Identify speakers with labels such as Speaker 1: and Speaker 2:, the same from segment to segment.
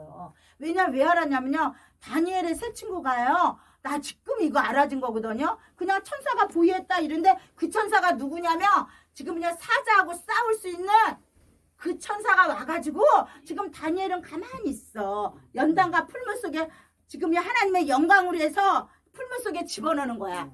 Speaker 1: 알아요. 왜냐 왜 알았냐면요. 다니엘의 새 친구가요. 나 지금 이거 알아진 거거든요. 그냥 천사가 보이했다 이런데 그 천사가 누구냐면 지금요 사자하고 싸울 수 있는 그 천사가 와가지고 지금 다니엘은 가만히 있어. 연단과 풀물 속에 지금 하나님의 영광으로 해서 풀물 속에 집어넣는 거야.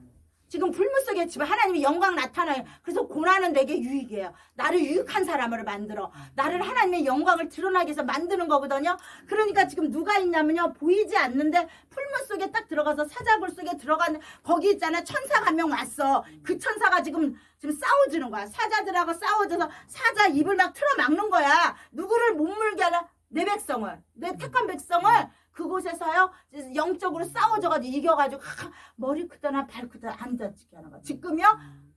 Speaker 1: 지금 풀물 속에 집어 하나님의 영광 나타나요. 그래서 고난은 내게 유익이에요. 나를 유익한 사람으로 만들어. 나를 하나님의 영광을 드러나게 해서 만드는 거거든요. 그러니까 지금 누가 있냐면요. 보이지 않는데 풀물 속에 딱 들어가서 사자굴 속에 들어가는 거기 있잖아. 천사가 한 명 왔어. 그 천사가 지금 지금 싸워주는 거야. 사자들하고 싸워져서 사자 입을 막 틀어 막는 거야. 누구를 못 물게 하라. 내 백성을, 내 택한 백성을 그곳에서요 영적으로 싸워져가지고 이겨가지고 하, 머리 크다나 발 크다나 안 다치게 하는 거야. 지금요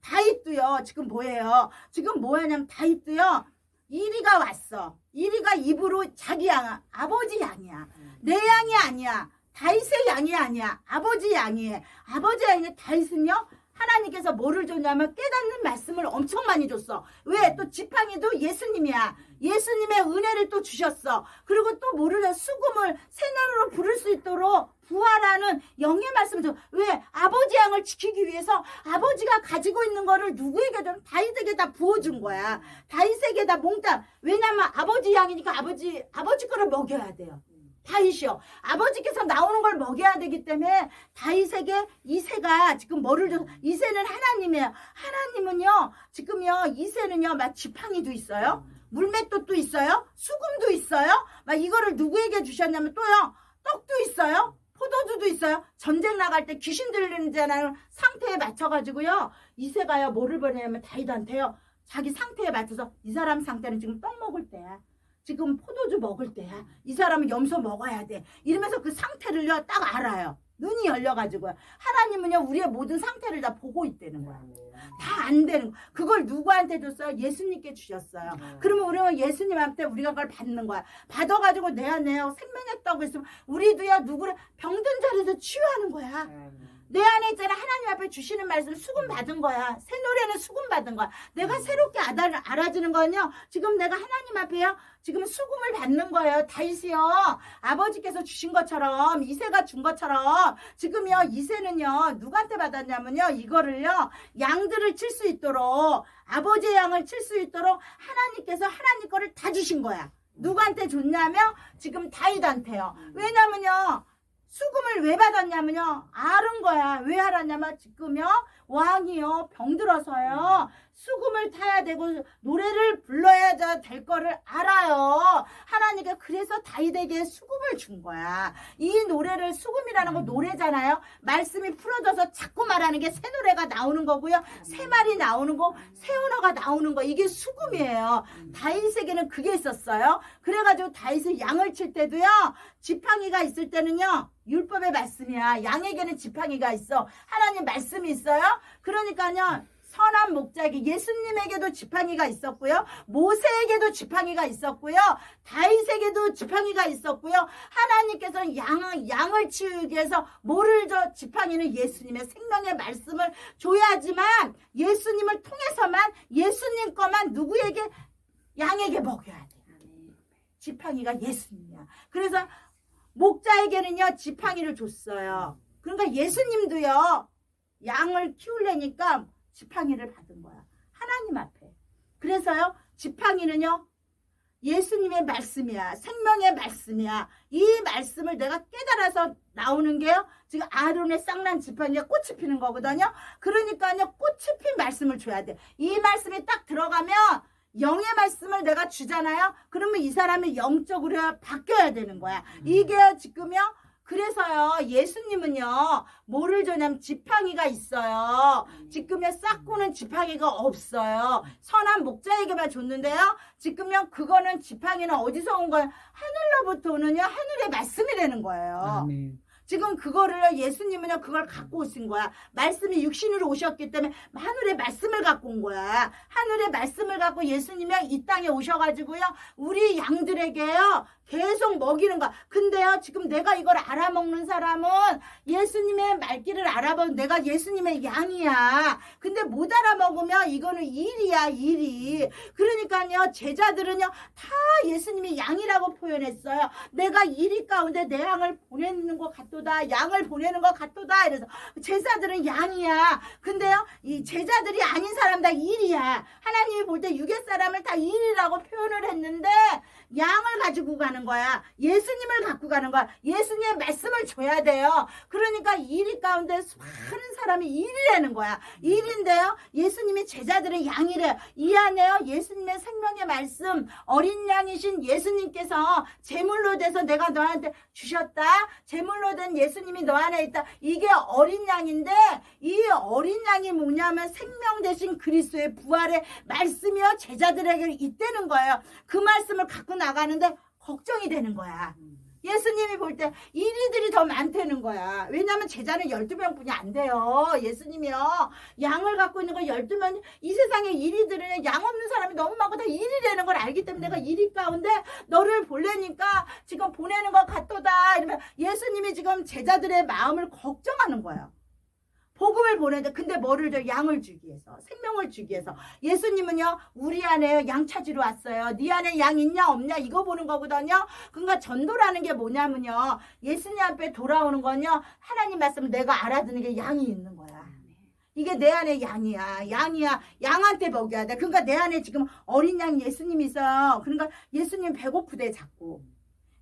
Speaker 1: 다윗도요 지금 뭐예요? 지금 뭐하냐면 다윗도요 이리가 왔어. 이리가 입으로 자기 양 아버지 양이야. 내 양이 아니야. 다윗의 양이 아니야. 아버지 양이에요. 아버지 양이 다윗은요 하나님께서 뭐를 줬냐면 깨닫는 말씀을 엄청 많이 줬어. 왜? 또 지팡이도 예수님이야. 예수님의 은혜를 또 주셨어. 그리고 또 뭐를 수금을 새 부를 수 있도록 부활하는 영의 말씀을 줘. 왜? 아버지 양을 지키기 위해서 아버지가 가지고 있는 거를 누구에게든 다윗에게 다 부어준 거야. 다윗에게 다 몽땅. 왜냐면 아버지 양이니까 아버지 아버지 거를 먹여야 돼요. 다윗이요. 아버지께서 나오는 걸 먹여야 되기 때문에 다윗에게 이세가 지금 뭐를 줘? 이세는 하나님이에요. 하나님은요. 지금요. 이세는요. 막 지팡이도 있어요. 물맷돌도 있어요. 수금도 있어요. 막 이거를 누구에게 주셨냐면 또요. 떡도 있어요. 포도주도 있어요. 전쟁 나갈 때 귀신 들리는 상태에 맞춰가지고요. 이세가요. 뭐를 보내냐면 다윗한테요. 자기 상태에 맞춰서 이 사람 상태는 지금 떡 먹을 때야. 지금 포도주 먹을 때야. 이 사람은 염소 먹어야 돼. 이러면서 그 상태를요, 딱 알아요. 눈이 열려가지고요. 하나님은요, 우리의 모든 상태를 다 보고 있다는 거야. 다 안 되는 거. 그걸 누구한테 줬어요? 예수님께 주셨어요. 그러면 우리는 예수님한테 우리가 그걸 받는 거야. 받아가지고 내 안에 생명했다고 했으면 우리도야 누구를 병든 자리에서 치유하는 거야. 내 안에 있잖아 하나님 앞에 주시는 말씀 수금 받은 거야. 새 노래는 수금 받은 거야. 내가 새롭게 알아, 알아주는 건요. 지금 내가 하나님 앞에요. 지금 수금을 받는 거예요. 다윗이요. 아버지께서 주신 것처럼 이세가 준 것처럼 지금요 이세는요 누구한테 받았냐면요 이거를요 양들을 칠 수 있도록 아버지의 양을 칠 수 있도록 하나님께서 하나님 거를 다 주신 거야. 누구한테 줬냐면 지금 다윗한테요. 왜냐면요. 수금을 왜 받았냐면요. 아는 거야. 왜 알았냐면 지금요. 왕이요. 병들어서요. 수금을 타야 되고 노래를 불러야 될 거를 알아요. 하나님께 그래서 다윗에게 수금을 준 거야. 이 노래를 수금이라는 거 노래잖아요. 말씀이 풀어져서 자꾸 말하는 게 새 노래가 나오는 거고요. 새 말이 나오는 거, 새 언어가 나오는 거 이게 수금이에요. 다윗에게는 그게 있었어요. 그래가지고 다윗을 양을 칠 때도요. 지팡이가 있을 때는요. 율법의 말씀이야. 양에게는 지팡이가 있어. 하나님 말씀이 있어요. 그러니까요. 선한 목자에게 예수님에게도 지팡이가 있었고요. 모세에게도 지팡이가 있었고요. 다윗에게도 지팡이가 있었고요. 하나님께서는 양, 양을 치우기 위해서 뭐를 줘? 지팡이는 예수님의 생명의 말씀을 줘야지만 예수님을 통해서만 예수님 거만 누구에게 양에게 먹여야 돼. 지팡이가 예수님이야. 그래서 목자에게는요 지팡이를 줬어요. 그러니까 예수님도요 양을 키우려니까 지팡이를 받은 거야. 하나님 앞에. 그래서요 지팡이는요 예수님의 말씀이야. 생명의 말씀이야. 이 말씀을 내가 깨달아서 나오는 게요. 지금 아론의 쌍난 지팡이가 꽃이 피는 거거든요. 그러니까요 꽃이 핀 말씀을 줘야 돼. 이 말씀이 딱 들어가면 영의 말씀을 내가 주잖아요. 그러면 이 사람이 영적으로 바뀌어야 되는 거야. 이게 지금요. 그래서요, 예수님은요, 뭐를 주냐면 지팡이가 있어요. 지금요, 싹고는 지팡이가 없어요. 선한 목자에게만 줬는데요, 지금요, 그거는 지팡이는 어디서 온 거예요? 하늘로부터 오는요, 하늘의 말씀이 되는 거예요.
Speaker 2: 아멘.
Speaker 1: 지금 그거를 예수님은요 그걸 갖고 오신 거야. 말씀이 육신으로 오셨기 때문에 하늘의 말씀을 갖고 온 거야. 하늘의 말씀을 갖고 예수님이 이 땅에 오셔가지고요 우리 양들에게요 계속 먹이는 거야. 근데요 지금 내가 이걸 알아먹는 사람은 예수님의 말귀를 알아본 내가 예수님의 양이야. 근데 못 알아먹으면 이거는 일이야 일이. 그러니까요 제자들은요 다 예수님이 양이라고 표현했어요. 내가 일이 가운데 내 양을 보내는 것 같 도다. 양을 보내는 것 같도다. 이래서 제자들은 양이야. 근데요, 이 제자들이 아닌 사람 다 일이야. 하나님이 볼 때 유괴 사람을 다 일이라고 표현을 했는데 양을 가지고 가는 거야. 예수님을 갖고 가는 거야. 예수님의 말씀을 줘야 돼요. 그러니까 일이 가운데 많은 사람이 일이라는 거야. 일인데요. 예수님이 제자들은 양이래요. 이 안에요. 예수님의 생명의 말씀 어린 양이신 예수님께서 제물로 돼서 내가 너한테 주셨다. 제물로 된 예수님이 너 안에 있다. 이게 어린 양인데 이 어린 양이 뭐냐면 생명 대신 그리스도의 부활의 말씀이요 제자들에게 있다는 거예요. 그 말씀을 갖고 나가는데 걱정이 되는 거야. 예수님이 볼 때 이리들이 더 많다는 거야. 왜냐하면 제자는 12명뿐이 안 돼요. 예수님이요. 양을 갖고 있는 거 12명, 이 세상에 이리들은 양 없는 사람이 너무 많고 다 일이라는 걸 알기 때문에 내가 이리 가운데 너를 보내니까 지금 보내는 것 같도다. 이러면 예수님이 지금 제자들의 마음을 걱정하는 거예요. 복음을 보내는데 근데 뭐를 줘? 양을 주기 위해서 생명을 주기 위해서. 예수님은요 우리 안에 양 찾으러 왔어요. 네 안에 양 있냐 없냐 이거 보는 거거든요. 그러니까 전도라는 게 뭐냐면요 예수님 앞에 돌아오는 건요 하나님 말씀을 내가 알아듣는 게 양이 있는 거야. 이게 내 안에 양이야. 양이야. 양한테 먹여야 돼. 그러니까 내 안에 지금 어린 양 예수님이 있어 그러니까 예수님 배고프대 자꾸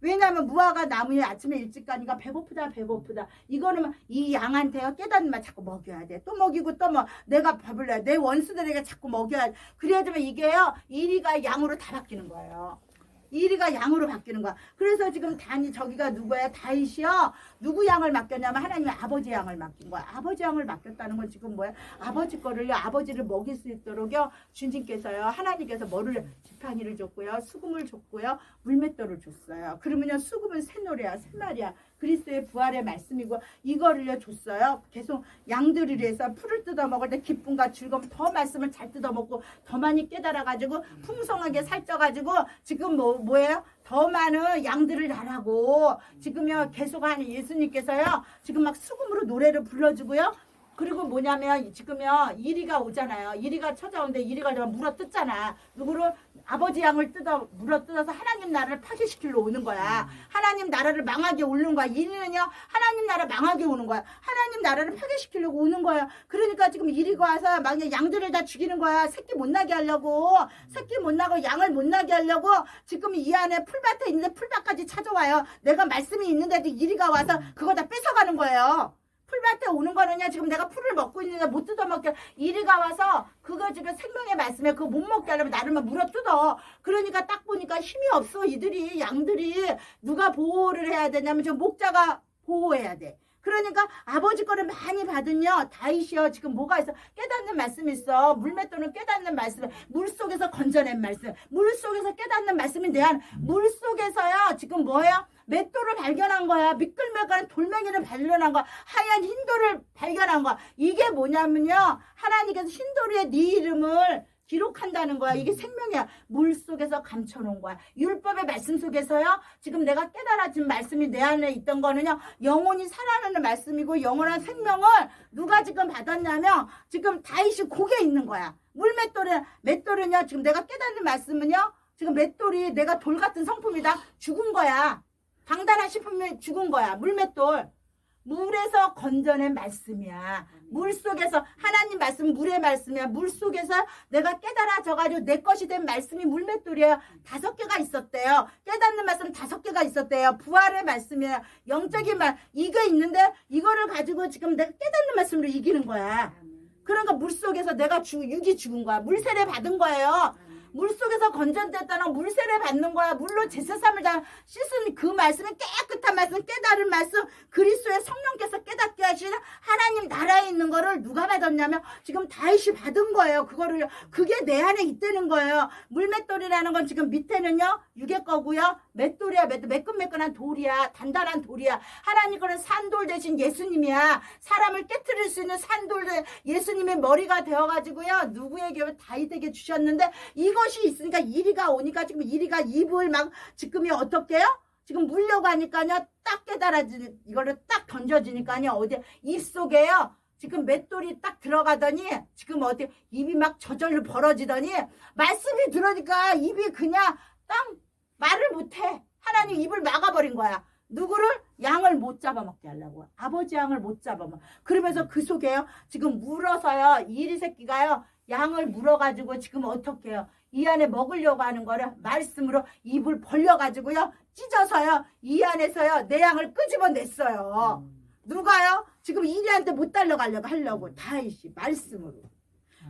Speaker 1: 왜냐하면 무화과 나무에 아침에 일찍 가니까 배고프다 배고프다. 이거는 이 양한테요. 깨닫는 말 자꾸 먹여야 돼. 또 먹이고 또 뭐 내가 밥을 내내 원수들에게 자꾸 먹여야 돼. 그래야지만 이게요 이리가 양으로 다 바뀌는 거예요 이리가 양으로 바뀌는 거야. 그래서 지금 단이 저기가 누구야? 다윗이요? 누구 양을 맡겼냐면 하나님의 아버지 양을 맡긴 거야. 아버지 양을 맡겼다는 건 지금 뭐야? 아버지 거를요 아버지를 먹일 수 있도록요 주님께서요 하나님께서 뭐를 지팡이를 줬고요 수금을 줬고요 물맷돌을 줬어요. 그러면요 수금은 새노래야 새말이야. 그리스도의 부활의 말씀이고 이거를요 줬어요. 계속 양들을 위해서 풀을 뜯어 먹을 때 기쁨과 즐거움 더 말씀을 잘 뜯어 먹고 더 많이 깨달아 가지고 풍성하게 살쪄 가지고 지금 뭐 뭐예요? 더 많은 양들을 나라고 지금요 계속 하는 예수님께서요 지금 막 수금으로 노래를 불러주고요 그리고 뭐냐면 지금요 이리가 오잖아요. 이리가 찾아오는데 이리가 좀 물어 뜯잖아. 누구를 아버지 양을 뜯어 물어 뜯어서 하나님 나라를 파괴시키러 오는 거야. 하나님 나라를 망하게 오는 거야. 이리는요 하나님 나라 망하게 오는 거야. 하나님 나라를 파괴시키려고 오는 거야. 그러니까 지금 이리가 와서 막 양들을 다 죽이는 거야. 새끼 못 나게 하려고 새끼 못 나고 양을 못 나게 하려고 지금 이 안에 풀밭에 있는데 풀밭까지 찾아와요. 내가 말씀이 있는데도 이리가 와서 그거 다 뺏어가는 거예요. 풀밭에 오는 거는요 지금 내가 풀을 먹고 있는데 못 뜯어먹게. 이리가 와서 그거 지금 생명의 말씀에 그거 못 먹게 하려면 나를만 물어 뜯어. 그러니까 딱 보니까 힘이 없어 이들이 양들이. 누가 보호를 해야 되냐면 저 목자가 보호해야 돼 그러니까 아버지 거를 많이 받은요 다이시여 지금 뭐가 있어? 깨닫는 말씀이 있어. 물맷돌은 깨닫는 말씀 물 속에서 건져낸 말씀 물 속에서 깨닫는 말씀이 내안물 속에서요 지금 뭐예요? 맷돌을 발견한 거야. 미끌매끌한 돌멩이를 발견한 거야. 하얀 흰돌을 발견한 거야. 이게 뭐냐면요 하나님께서 흰돌이의 네 이름을 기록한다는 거야. 이게 생명이야. 물 속에서 감춰놓은 거야. 율법의 말씀 속에서요. 지금 내가 깨달아진 말씀이 내 안에 있던 거는요. 영혼이 살아나는 말씀이고 영원한 생명을 누가 지금 받았냐면 지금 다윗이 고개 있는 거야. 물맷돌은 맷돌은요. 지금 내가 깨닫는 말씀은요. 지금 맷돌이 내가 돌 같은 성품이다. 죽은 거야. 방단한 식품이 죽은 거야. 물맷돌. 물에서 건져낸 말씀이야. 물 속에서 하나님 말씀 물의 말씀이야. 물 속에서 내가 깨달아져가지고 내 것이 된 말씀이 물맷돌이에요. 다섯 개가 있었대요. 깨닫는 말씀 다섯 개가 있었대요. 부활의 말씀이에요. 영적인 말 이거 있는데 이거를 가지고 지금 내가 깨닫는 말씀으로 이기는 거야. 그러니까 물 속에서 내가 죽 육이 죽은 거야. 물세례 받은 거예요. 물 속에서 건져냈다는 물세례 받는 거야. 물로 제사삼을 다 씻은 그 말씀은 깨끗한 말씀, 깨달은 말씀, 그리스도의 성령께서 깨닫게 하시는 하나님 나라에 있는 거를 누가 받았냐면 지금 다윗이 받은 거예요. 그거를 그게 내 안에 있다는 거예요. 물맷돌이라는 건 지금 밑에는요 유개 거고요. 맷돌이야, 맷 매끈매끈한 돌이야, 단단한 돌이야. 하나님 거는 산돌 대신 예수님이야. 사람을 깨뜨릴 수 있는 산돌 대 예수님의 머리가 되어 가지고요. 누구에게 다윗에게 주셨는데 이 것이 있으니까 이리가 오니까 지금 이리가 입을 막 지금이 어떻게요? 지금 물려고 하니까요. 딱 깨달아지는 이거를 딱 던져지니까요. 어디 입 속에요. 지금 맷돌이 딱 들어가더니 지금 어디 입이 막 저절로 벌어지더니 말씀이 들어니까 입이 그냥 딱 말을 못해. 하나님 입을 막아버린 거야. 누구를 양을 못 잡아먹게 하려고 아버지 양을 못 잡아먹. 그러면서 그 속에요. 지금 물어서요. 이리 새끼가요. 양을 물어가지고 지금 어떻게 해요? 이 안에 먹으려고 하는 거를 말씀으로 입을 벌려가지고요. 찢어서요. 이 안에서요. 내 양을 끄집어냈어요. 누가요? 지금 이리한테 못 달려가려고 하려고 다윗이 말씀으로.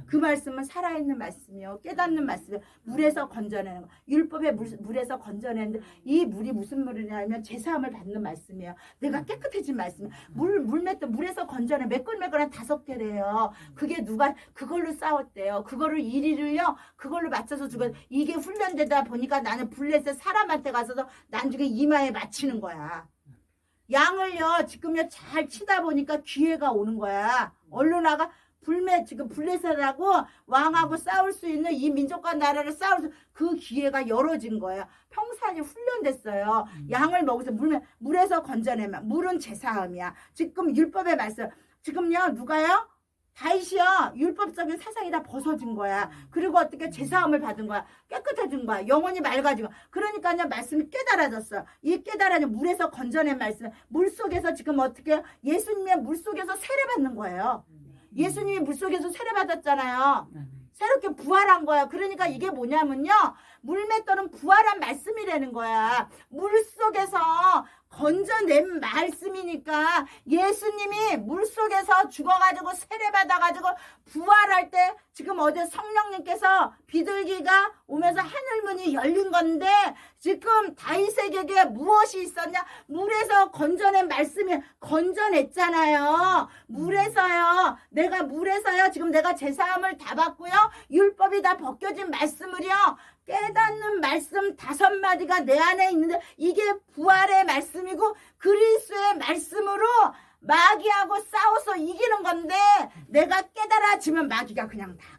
Speaker 1: 그 말씀은 살아있는 말씀이요. 깨닫는 말씀이요. 물에서 건져내는 거. 율법의 물, 물에서 건져내는데 이 물이 무슨 물이냐면 제사함을 받는 말씀이에요. 내가 깨끗해진 말씀이에요. 물, 물맷도 물에서 건져내 매끌매끌한 다섯 개래요. 그게 누가 그걸로 싸웠대요. 그거를 이리를요. 그걸로 맞춰서 주고 이게 훈련되다 보니까 나는 블레셋 사람한테 가서도 나중에 이마에 맞히는 거야. 양을요 지금요 잘 치다 보니까 기회가 오는 거야. 얼른 나가 불매 지금 블레셋하고 왕하고 싸울 수 있는 이 민족과 나라를 싸울 수 그 기회가 열어진 거야. 평산이 훈련됐어요. 양을 먹어서 물 물에서 건져내면 물은 제사함이야. 지금 율법의 말씀 지금요 누가요? 다윗이요 율법적인 사상이 다 벗어진 거야. 그리고 어떻게 제사함을 받은 거야. 깨끗해진 거야. 영혼이 맑아지고. 그러니까요 말씀이 깨달아졌어. 이 깨달아진 물에서 건져낸 말씀. 물 속에서 지금 어떻게 예수님의 물 속에서 세례받는 거예요. 예수님이 물 속에서 세례받았잖아요. 새롭게 부활한 거야. 그러니까 이게 뭐냐면요. 물맷돌은 부활한 말씀이라는 거야. 물 속에서 건져낸 말씀이니까 예수님이 물 속에서 죽어가지고 세례받아가지고 부활할 때 지금 어제 성령님께서 비둘기가 오면서 하늘문이 열린 건데 지금 다윗에게 무엇이 있었냐? 물에서 건져낸 말씀이 건져냈잖아요. 물에서요. 내가 물에서요. 지금 내가 제사함을 다 받고요. 율법이 다 벗겨진 말씀을요. 깨닫는 말씀 다섯 마디가 내 안에 있는데 이게 부활의 말씀이고 그리스도의 말씀으로 마귀하고 싸워서 이기는 건데 내가 깨달아지면 마귀가 그냥 나가.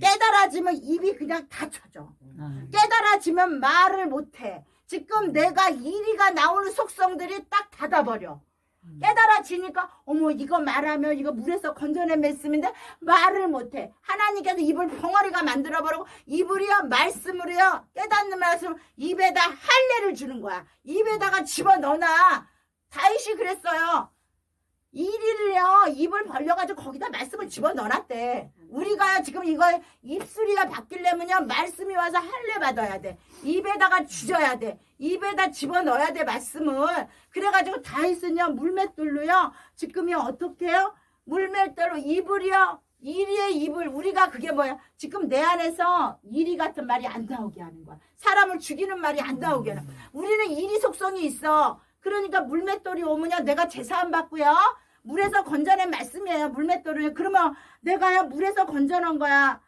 Speaker 1: 깨달아지면 입이 그냥 닫혀져. 깨달아지면 말을 못해. 지금 내가 이리가 나오는 속성들이 딱 닫아버려. 깨달아지니까 어머 이거 말하면 이거 물에서 건져낸 말씀인데 말을 못해. 하나님께서 입을 벙어리가 만들어버리고 입을요 말씀으로요 깨닫는 말씀 입에다 할례를 주는 거야. 입에다가 집어넣어놔. 다윗이 그랬어요. 이리를요 입을 벌려가지고 거기다 말씀을 집어넣어놨대 우리가 지금 이거 입술이가 바뀌려면요 말씀이 와서 할례 받아야 돼. 입에다가 주져야 돼. 입에다 집어넣어야 돼 말씀을. 그래가지고 다윗은요 물맷돌로요 지금이 어떻게 해요? 물맷돌로 입을요. 이리의 입을 우리가 그게 뭐야? 지금 내 안에서 이리 같은 말이 안 나오게 하는 거야. 사람을 죽이는 말이 안 나오게 하는 거야. 우리는 이리 속성이 있어. 그러니까 물맷돌이 오면요 내가 제사함 받고요 물에서 건져낸 말씀이에요 물맷돌을 그러면 내가요 물에서 건져놓은 거야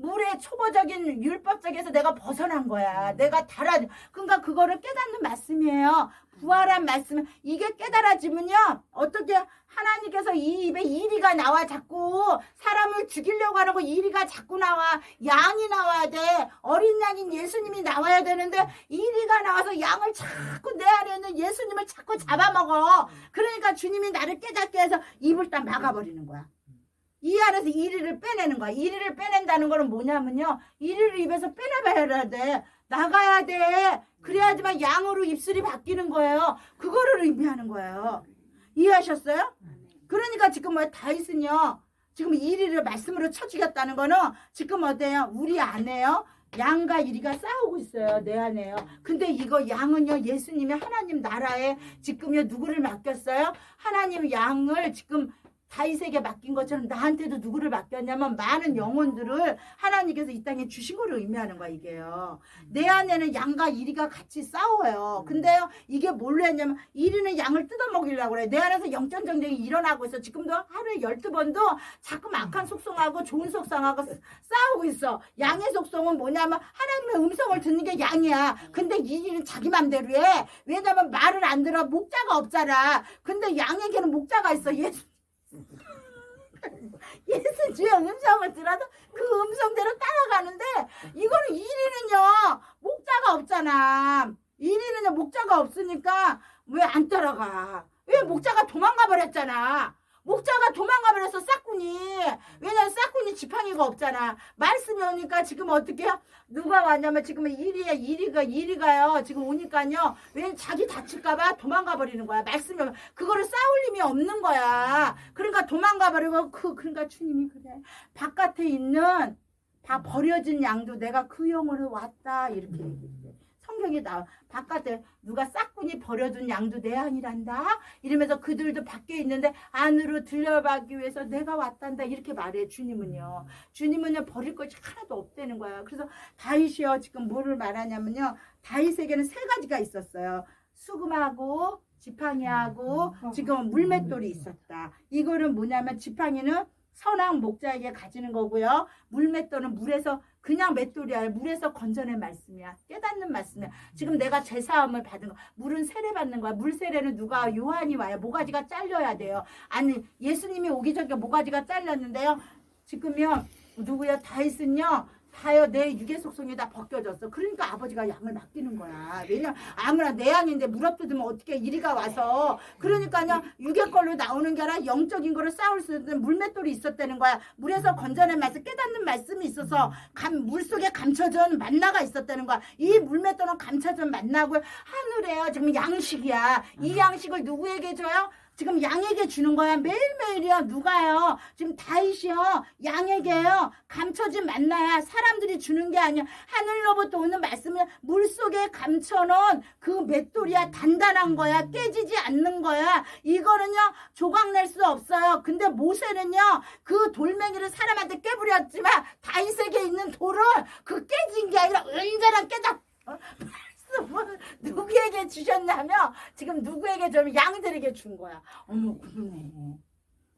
Speaker 1: 물의 초보적인 율법적에서 내가 벗어난 거야. 내가 달아. 그러니까 그거를 깨닫는 말씀이에요. 부활한 말씀. 이게 깨달아지면요. 어떻게 하나님께서 이 입에 이리가 나와 자꾸 사람을 죽이려고 하는 거 이리가 자꾸 나와. 양이 나와야 돼. 어린 양인 예수님이 나와야 되는데 이리가 나와서 양을 자꾸 내 안에 있는 예수님을 자꾸 잡아먹어. 그러니까 주님이 나를 깨닫게 해서 입을 딱 막아버리는 거야. 이 안에서 이리를 빼내는 거야. 이리를 빼낸다는 거는 뭐냐면요. 이리를 입에서 빼내봐야 돼. 나가야 돼. 그래야지만 양으로 입술이 바뀌는 거예요. 그거를 의미하는 거예요. 이해하셨어요? 그러니까 지금 뭐 다윗은요. 지금 이리를 말씀으로 쳐주겠다는 거는 지금 어때요? 우리 안에요. 양과 이리가 싸우고 있어요. 내 안에요. 근데 이거 양은요. 예수님이 하나님 나라에 지금요. 누구를 맡겼어요? 하나님 양을 지금 다윗에게 맡긴 것처럼 나한테도 누구를 맡겼냐면 많은 영혼들을 하나님께서 이 땅에 주신 거를 의미하는 거야 이게요. 내 안에는 양과 이리가 같이 싸워요. 근데요 이게 뭘로 했냐면 이리는 양을 뜯어먹이려고 그래. 내 안에서 영적 전쟁이 일어나고 있어. 지금도 하루에 열두 번도 자꾸 악한 속성하고 좋은 속성하고 싸- 싸우고 있어. 양의 속성은 뭐냐면 하나님의 음성을 듣는 게 양이야. 근데 이리는 자기 맘대로 해. 왜냐면 말을 안 들어 목자가 없잖아. 근데 양에게는 목자가 있어. 예수 예수 주의 음성을 들어도 그 음성대로 따라가는데 이거는 이리는요 목자가 없잖아. 이리는요 목자가 없으니까 왜 안 따라가? 왜 목자가 도망가 버렸잖아. 목자가 도망가 버려서 싹군이 왜냐면 싹군이 지팡이가 없잖아. 말씀이 오니까 지금 어떻게 요? 누가 왔냐면 지금 이리야 이리가 이리가요. 지금 오니까요. 왜 자기 다칠까봐 도망가 버리는 거야. 말씀이 오면. 그거를 싸울 힘이 없는 거야. 그러니까 도망가 버리고 그 그러니까 주님이 그래. 바깥에 있는 다 버려진 양도 내가 그 영으로 왔다. 이렇게 얘기해 성경이 나 바깥에 누가 싹군이 버려둔 양도 내 아니란다? 이러면서 그들도 밖에 있는데 안으로 들려가기 위해서 내가 왔단다. 이렇게 말해 주님은요. 주님은요 버릴 것이 하나도 없다는 거야 그래서 다윗이요 지금 뭐를 말하냐면요. 다윗에게는 세 가지가 있었어요. 수금하고 지팡이하고 지금 물맷돌이 있었다. 이거는 뭐냐면 지팡이는 선악 목자에게 가지는 거고요. 물맷돌은 물에서 그냥 맷돌이 아니라 물에서 건져낸 말씀이야. 깨닫는 말씀이야. 지금 내가 제사함을 받은 거. 물은 세례 받는 거야. 물 세례는 누가 요한이 와요 모가지가 잘려야 돼요. 아니 예수님이 오기 전에 모가지가 잘렸는데요. 지금요 누구야 다윗은요 다요 내 육의 속성이 다 벗겨졌어. 그러니까 아버지가 양을 맡기는 거야. 왜냐 아무나 내 양인데 물어뜯으면 어떻게 이리가 와서. 그러니까요 육의 걸로 나오는 게 아니라 영적인 거를 싸울 수 있는 물맷돌이 있었다는 거야. 물에서 건져낸 말씀 깨닫는 말씀이 있어서 감, 물 속에 감춰진 만나가 있었다는 거야. 이 물맷돌은 감춰진 만나고 하늘에요. 지금 양식이야. 이 양식을 누구에게 줘요? 지금 양에게 주는 거야. 매일매일이요. 누가요? 지금 다윗이요. 양에게요. 감춰진 만나야 사람들이 주는 게 아니야. 하늘로부터 오는 말씀을 물속에 감춰놓은 그 맷돌이야. 단단한 거야. 깨지지 않는 거야. 이거는요. 조각낼 수 없어요. 근데 모세는요. 그 돌멩이를 사람한테 깨부렸지만 다윗에게 있는 돌을 그 깨진 게 아니라 온전한 깨닫 어? 말씀을 누구에게 주셨냐면 지금 누구에게 좀 양들에게 준 거야. 어머 그러네.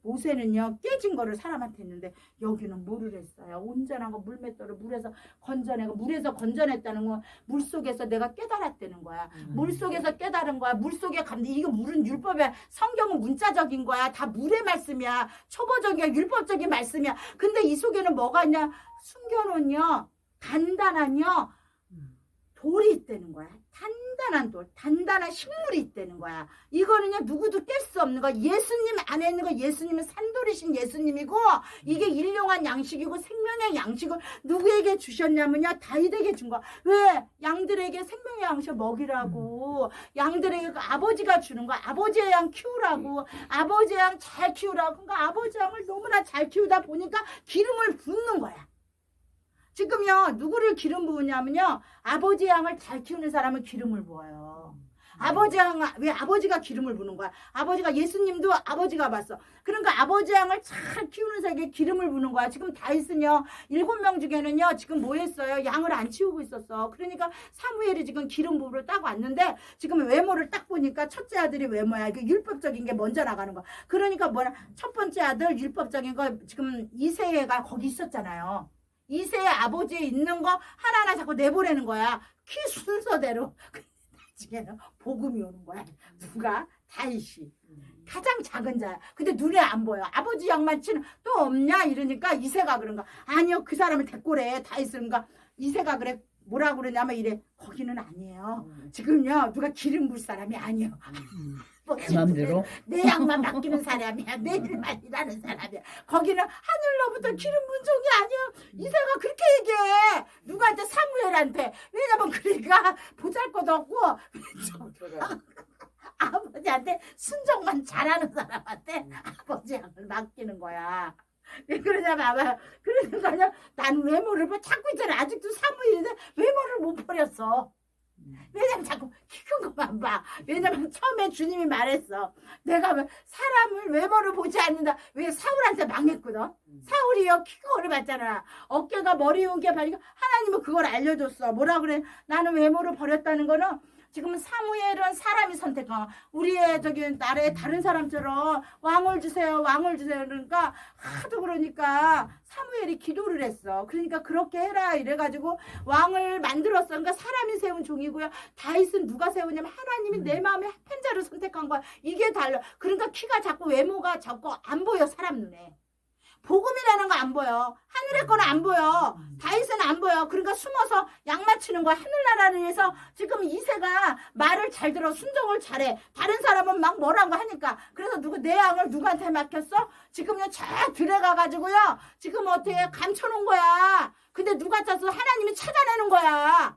Speaker 1: 모세는요 깨진 거를 사람한테 했는데 여기는 뭐를 했어요? 온전한 거 물맷돌을 물에서 건져내고 물에서 건져냈다는 건 물 속에서 내가 깨달았다는 거야. 물 속에서 깨달은 거야. 물 속에 감데 이거 물은 율법이야. 성경은 문자적인 거야. 다 물의 말씀이야. 초보적이야. 율법적인 말씀이야. 근데 이 속에는 뭐가 있냐? 숨겨놓은요. 단단한요. 돌이 있다는 거야. 단단한 돌, 단단한 식물이 있다는 거야. 이거는요, 누구도 깰 수 없는 거야. 예수님 안에 있는 거, 예수님은 산돌이신 예수님이고, 이게 일용한 양식이고, 생명의 양식을 누구에게 주셨냐면요, 다윗에게 준 거야. 왜? 양들에게 생명의 양식 먹이라고. 양들에게 그 아버지가 주는 거야. 아버지의 양 키우라고. 아버지의 양 잘 키우라고. 그러니까 아버지 양을 너무나 잘 키우다 보니까 기름을 붓는 거야. 지금요 누구를 기름 부으냐면요 아버지 양을 잘 키우는 사람은 기름을 부어요. 아버지 양왜 아버지가 기름을 부는 거야? 아버지가 예수님도 아버지가 봤어. 그러니까 아버지 양을 잘 키우는 사람에게 기름을 부는 거야. 지금 다윗은요 일곱 명 중에는요 지금 뭐 했어요? 양을 안 치우고 있었어. 그러니까 사무엘이 지금 기름 부부를 딱 왔는데 지금 외모를 딱 보니까 첫째 아들이 외모야. 그 율법적인 게 먼저 나가는 거야. 그러니까 뭐냐 첫 번째 아들 율법적인 거 지금 이세가 거기 있었잖아요. 이세의 아버지에 있는 거 하나하나 자꾸 내보내는 거야. 키 순서대로. 나중에는 복음이 오는 거야. 누가? 다윗이. 가장 작은 자야. 근데 눈에 안 보여. 아버지 양만치는 또 없냐? 이러니까 이세가 그런가. 아니요. 그 사람을 데꼬래. 그런가. 이세가 그래. 뭐라 그러냐면 이래. 거기는 아니에요. 지금요. 누가 기름 부 사람이 아니에요.
Speaker 2: 뭐그 맘대로
Speaker 1: 내 양만 맡기는 사람이야. 내 일만 일하는 사람이야. 거기는 하늘로부터 기름 분 종이 아니야. 이세가 그렇게 얘기해. 누구한테 사무엘한테. 왜냐면 그러니까 보잘것 없고 아버지한테 순종만 잘하는 사람한테 아버지 양을 맡기는 거야. 왜 그러냐 봐봐. 그러니까요. 난 외모를 뭐 찾고 있잖아. 아직도 사무엘인데 외모를 못 버렸어. 왜냐면 자꾸 키 큰 것만 봐. 왜냐면 처음에 주님이 말했어. 내가 왜 사람을 외모를 보지 않는다. 왜 사울한테 망했거든. 사울이요 키 큰 거를 봤잖아. 어깨가 머리 온게 봐니까 하나님은 그걸 알려줬어. 뭐라 그래? 나는 외모를 버렸다는 거는 지금 사무엘은 사람이 선택한 우리의 저기 나라의 다른 사람처럼 왕을 주세요, 왕을 주세요. 그러니까 하도 그러니까 사무엘이 기도를 했어. 그러니까 그렇게 해라 이래가지고 왕을 만들었어. 그러니까 사람이 세운 종이고요. 다윗은 누가 세우냐면 하나님이 내 마음에 합한 자를 선택한 거야. 이게 달라. 그러니까 키가 자꾸 외모가 자꾸 안 보여 사람 눈에. 복음이라는 거 안 보여. 하늘의 거는 안 보여. 다윗은 안 보여. 그러니까 숨어서 양 맞추는 거야. 하늘나라를 위해서 지금 이세가 말을 잘 들어 순종을 잘해. 다른 사람은 막 뭐라고 하니까. 그래서 누구 내 양을 누구한테 맡겼어? 지금요 저 들어가 가지고요. 지금 어떻게 감춰놓은 거야. 근데 누가 짰어? 하나님이 찾아내는 거야.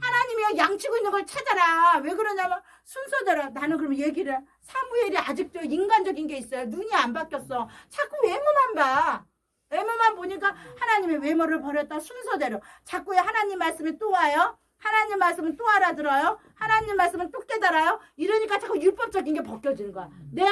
Speaker 1: 하나님이 양치고 있는 걸 찾아라. 왜 그러냐면 순서대로 나는 그럼 얘기를 해. 사무엘이 아직도 인간적인 게 있어요. 눈이 안 바뀌었어. 자꾸 외모만 봐. 외모만 보니까 하나님의 외모를 버렸다 순서대로. 자꾸 하나님 말씀이 또 와요. 하나님 말씀은 또 알아들어요. 하나님 말씀은 또 깨달아요. 이러니까 자꾸 율법적인 게 벗겨지는 거야. 내 안에